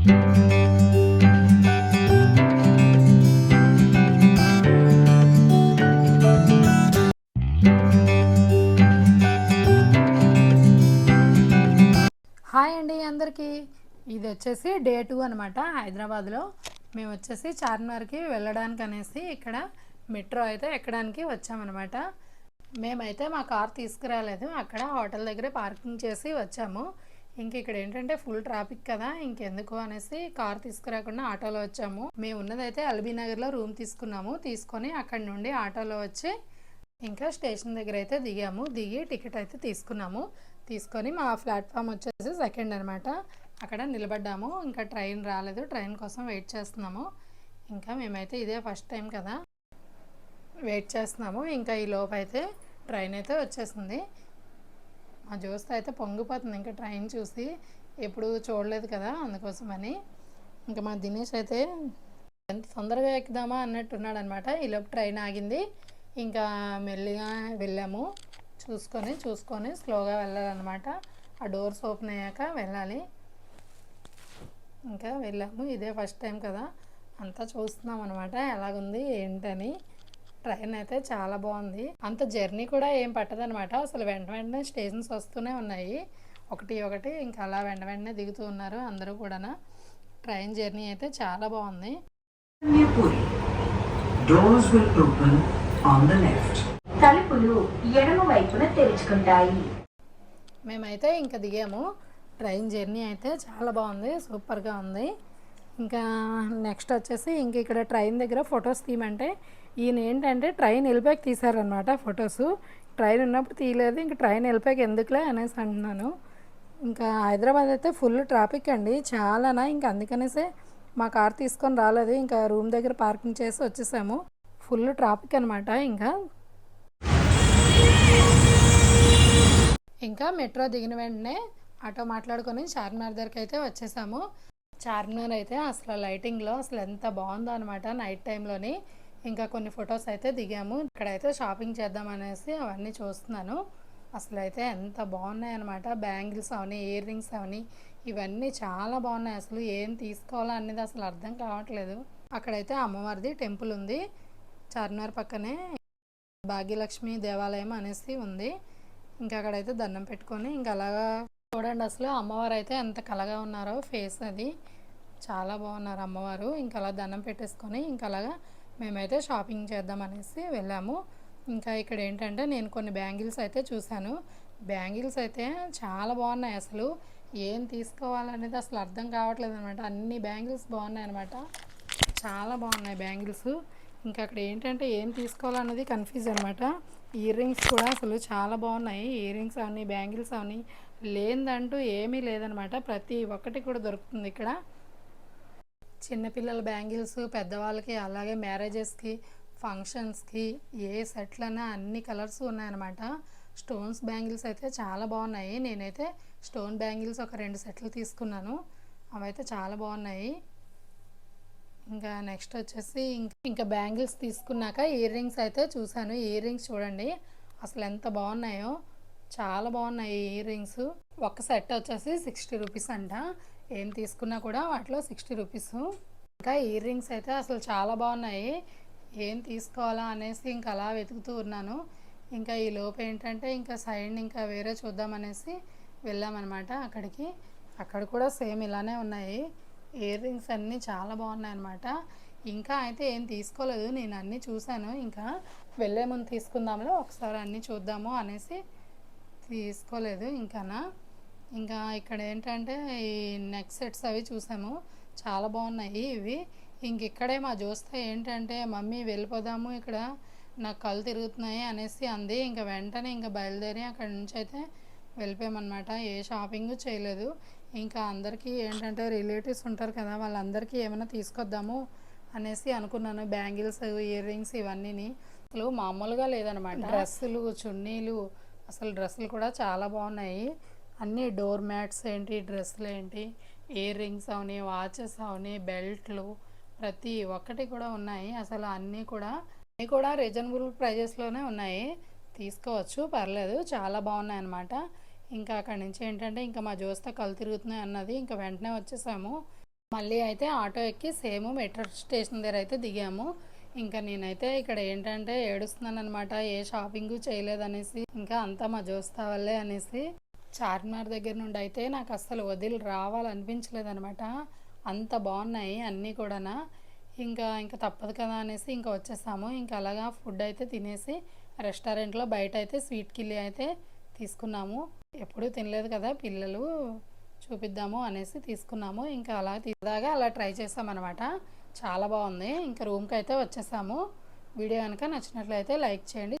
Hi అండి అందరికీ. ఇది వచ్చేసి డే టూ అనమాట హైదరాబాద్లో. మేము వచ్చేసి చార్మినార్కి వెళ్ళడానికి అనేసి ఇక్కడ మెట్రో అయితే ఎక్కడానికి వచ్చామన్నమాట. మేమైతే మా కార్ తీసుకురాలేదు అక్కడ హోటల్ దగ్గరే పార్కింగ్ చేసి వచ్చాము. ఇంక ఇక్కడ ఏంటంటే ఫుల్ ట్రాఫిక్ కదా ఇంకెందుకు అనేసి కార్ తీసుకురాకుండా ఆటోలో వచ్చాము. మేము ఉన్నదైతే అల్బీనగర్లో రూమ్ తీసుకున్నాము. తీసుకొని అక్కడ నుండి ఆటోలో వచ్చి ఇంకా స్టేషన్ దగ్గర అయితే దిగాము. దిగి టికెట్ అయితే తీసుకున్నాము. తీసుకొని మా ప్లాట్ఫామ్ వచ్చేసి సెకండ్ అనమాట అక్కడ నిలబడ్డాము. ఇంకా ట్రైన్ రాలేదు. ట్రైన్ కోసం వెయిట్ చేస్తున్నాము. ఇంకా మేమైతే ఇదే ఫస్ట్ టైం కదా వెయిట్ చేస్తున్నాము. ఇంకా ఈ లోపు అయితే ట్రైన్ అయితే వచ్చేసింది. మా జ్యూస్ అయితే పొంగిపోతుంది. ఇంకా ట్రైన్ చూసి ఎప్పుడు చూడలేదు కదా అందుకోసమని. ఇంకా మా దినేష్ అయితే ఎంత తొందరగా ఎక్కుదామా అన్నట్టున్నాడు అనమాట ఈలోపు ట్రైన్ ఆగింది. ఇంకా మెల్లిగా వెళ్ళాము. చూసుకొని చూసుకొని స్లోగా వెళ్ళాలన్నమాట. ఆ డోర్స్ ఓపెన్ అయ్యాక వెళ్ళాలి. ఇంకా వెళ్ళాము. ఇదే ఫస్ట్ టైం కదా. అంతా చూస్తున్నాం అనమాట ఎలాగుంది ఏంటని. ట్రైన్ అయితే చాలా బాగుంది. అంత జర్నీ కూడా ఏం పట్టదనమాట అసలు వెంట వెంటనే స్టేషన్స్ వస్తూనే ఉన్నాయి. ఒకటి ఒకటి ఇంకా అలా వెంట వెంటనే దిగుతూ ఉన్నారు అందరూ కూడా ట్రైన్ జర్నీ అయితే చాలా బాగుంది. తలుపులు ఎడమ వైపున తెరుచుకుంటాయి. మేమైతే ఇంకా దిగాము. ట్రైన్ జర్నీ అయితే చాలా బాగుంది. సూపర్గా ఉంది. ఇంకా నెక్స్ట్ వచ్చేసి ఇంక ఇక్కడ ట్రైన్ దగ్గర ఫొటోస్ తీయమంటే ఈయన ఏంటంటే ట్రైన్ వెళ్ళిపోయాక తీశారనమాట ఫొటోస్ ట్రైన్ ఉన్నప్పుడు తీయలేదు ఇంక ట్రైన్ వెళ్ళిపోయాక ఎందుకులే అనేసి అంటున్నాను. ఇంకా హైదరాబాద్ అయితే ఫుల్ ట్రాఫిక్ అండి. చాలానా ఇంకా అందుకనేసే మా కార్ తీసుకొని రాలేదు. ఇంకా రూమ్ దగ్గర పార్కింగ్ చేసి వచ్చేసాము. ఫుల్ ట్రాఫిక్ అనమాట ఇంకా. ఇంకా మెట్రో దిగిన వెంటనే ఆటో మాట్లాడుకొని చార్మినార్ దగ్గరికి అయితే వచ్చేసాము. చార్మినార్ అయితే అసలు లైటింగ్లో అసలు ఎంత బాగుందో అనమాట నైట్ టైంలోని ఇంకా కొన్ని ఫొటోస్ అయితే దిగాము. ఇక్కడైతే షాపింగ్ చేద్దాం అనేసి అవన్నీ చూస్తున్నాను. అసలు అయితే ఎంత బాగున్నాయి అనమాట బ్యాంగిల్స్ అవని ఇయర్ రింగ్స్ అవని ఇవన్నీ చాలా బాగున్నాయి. అసలు ఏం తీసుకోవాలో అనేది అసలు అర్థం కావట్లేదు. అక్కడైతే అమ్మవారిది టెంపుల్ ఉంది. చార్మినార్ పక్కనే భాగ్యలక్ష్మి దేవాలయం అనేసి ఉంది. ఇంకా అక్కడైతే దండం పెట్టుకొని ఇంకా అలాగా చూడండి అసలు అమ్మవారు అయితే ఎంత కలగా ఉన్నారో ఫేస్ అది. చాలా బాగున్నారు అమ్మవారు. ఇంకా అలా దండం పెట్టేసుకొని ఇంకా అలాగా మేమైతే షాపింగ్ చేద్దాం అనేసి వెళ్ళాము. ఇంకా ఇక్కడ ఏంటంటే నేను కొన్ని బ్యాంగిల్స్ అయితే చూశాను. బ్యాంగిల్స్ అయితే చాలా బాగున్నాయి అసలు. ఏం తీసుకోవాలనేది అసలు అర్థం కావట్లేదు అనమాట అన్ని బ్యాంగిల్స్ బాగున్నాయి అనమాట చాలా బాగున్నాయి బ్యాంగిల్స్. ఇంకా అక్కడ ఏంటంటే ఏం తీసుకోవాలన్నది కన్ఫ్యూజ్ అనమాట ఇయర్ రింగ్స్ కూడా అసలు చాలా బాగున్నాయి. ఇయర్ రింగ్స్ అవన్నీ బ్యాంగిల్స్ అవన్నీ లేదంటూ ఏమీ లేదనమాట. ప్రతి ఒక్కటి కూడా దొరుకుతుంది ఇక్కడ. చిన్నపిల్లల బ్యాంగిల్స్ పెద్దవాళ్ళకి అలాగే మ్యారేజెస్కి ఫంక్షన్స్కి ఏ సెట్లైనా అన్ని కలర్స్ ఉన్నాయన్నమాట. స్టోన్స్ బ్యాంగిల్స్ అయితే చాలా బాగున్నాయి. నేనైతే స్టోన్ బ్యాంగిల్స్ ఒక రెండు సెట్లు తీసుకున్నాను. అవైతే చాలా బాగున్నాయి. ఇంకా నెక్స్ట్ వచ్చేసి ఇంకా బ్యాంగిల్స్ తీసుకున్నాక ఇయర్ రింగ్స్ అయితే చూశాను. ఇయర్ రింగ్స్ చూడండి అసలు ఎంత బాగున్నాయో. చాలా బాగున్నాయి ఇయర్ రింగ్స్ ఒక సెట్ వచ్చేసి సిక్స్టీ రూపీస్ అంట. ఏం తీసుకున్నా కూడా వాటిలో సిక్స్టీ రూపీస్ ఇంకా ఇయర్ రింగ్స్ అయితే అసలు చాలా బాగున్నాయి. ఏం తీసుకోవాలా అనేసి ఇంకా అలా వెతుకుతూ ఉన్నాను. ఇంకా ఈ లోపు ఏంటంటే ఇంకా సైడ్ ఇంకా వేరే చూద్దామనేసి వెళ్ళామన్నమాట అక్కడికి. అక్కడ కూడా సేమ్ ఇలానే ఉన్నాయి. ఇయర్ రింగ్స్ అన్నీ చాలా బాగున్నాయి అనమాట ఇంకా అయితే ఏం తీసుకోలేదు నేను అన్నీ చూశాను. ఇంకా వెళ్ళే ముందు తీసుకుందాంలో ఒకసారి అన్నీ చూద్దాము అనేసి తీసుకోలేదు ఇంకానా. ఇంకా ఇక్కడ ఏంటంటే ఈ నెక్ సెట్స్ అవి చూసాము. చాలా బాగున్నాయి ఇవి. ఇంక ఇక్కడే మా జోస్తా ఏంటంటే మమ్మీ వెళ్ళిపోదాము ఇక్కడ నాకు కళ్ళు తిరుగుతున్నాయి అనేసి అంది. ఇంకా వెంటనే ఇంకా బయలుదేరి అక్కడ నుంచి అయితే వెళ్ళిపోయామన్నమాట. ఏ షాపింగ్ చేయలేదు. ఇంకా అందరికీ ఏంటంటే రిలేటివ్స్ ఉంటారు కదా వాళ్ళందరికీ ఏమైనా తీసుకొద్దాము అనేసి అనుకున్నాను. బ్యాంగిల్స్ ఇయర్ రింగ్స్ ఇవన్నీని. అసలు మామూలుగా లేదనమాట. డ్రెస్సులు చున్నీలు అసలు డ్రెస్సులు కూడా చాలా బాగున్నాయి. అన్నీ డోర్ మ్యాట్స్ ఏంటి డ్రెస్సులు ఏంటి ఇయర్ రింగ్స్ అవని వాచెస్ అవని బెల్ట్లు ప్రతి ఒక్కటి కూడా ఉన్నాయి. అసలు అన్నీ కూడా అన్నీ కూడా రీజనబుల్ ప్రైజెస్లోనే ఉన్నాయి. తీసుకోవచ్చు పర్లేదు చాలా బాగున్నాయి అన్నమాట ఇంకా అక్కడి నుంచి ఏంటంటే ఇంకా మా జోస్త కళ్ళు తిరుగుతున్నాయి అన్నది ఇంకా వెంటనే వచ్చేసాము. మళ్ళీ అయితే ఆటో ఎక్కి సేమ్ మెట్రో స్టేషన్ దగ్గర అయితే దిగాము. ఇంకా నేనైతే ఇక్కడ ఏంటంటే ఏడుస్తున్నాను అనమాట ఏ షాపింగ్ చేయలేదనేసి ఇంకా అంతా మా జోస్తా వల్లే అనేసి. చార్మినార్ దగ్గర నుండి అయితే నాకు అస్సలు వదిలి రావాలనిపించలేదనమాట అంత బాగున్నాయి అన్నీ కూడా ఇంకా ఇంకా తప్పదు కదా అనేసి ఇంకా వచ్చేసాము. ఇంకా అలాగా ఫుడ్ అయితే తినేసి రెస్టారెంట్లో బయట అయితే స్వీట్ కిల్లి అయితే తీసుకున్నాము. ఎప్పుడూ తినలేదు కదా పిల్లలు చూపిద్దాము అనేసి తీసుకున్నాము. ఇంకా అలా తీదాగా అలా ట్రై చేసామన్నమాట. చాలా బాగుంది. ఇంకా రూమ్కి అయితే వచ్చేసాము. వీడియో కనుక నచ్చినట్లయితే లైక్ చేయండి.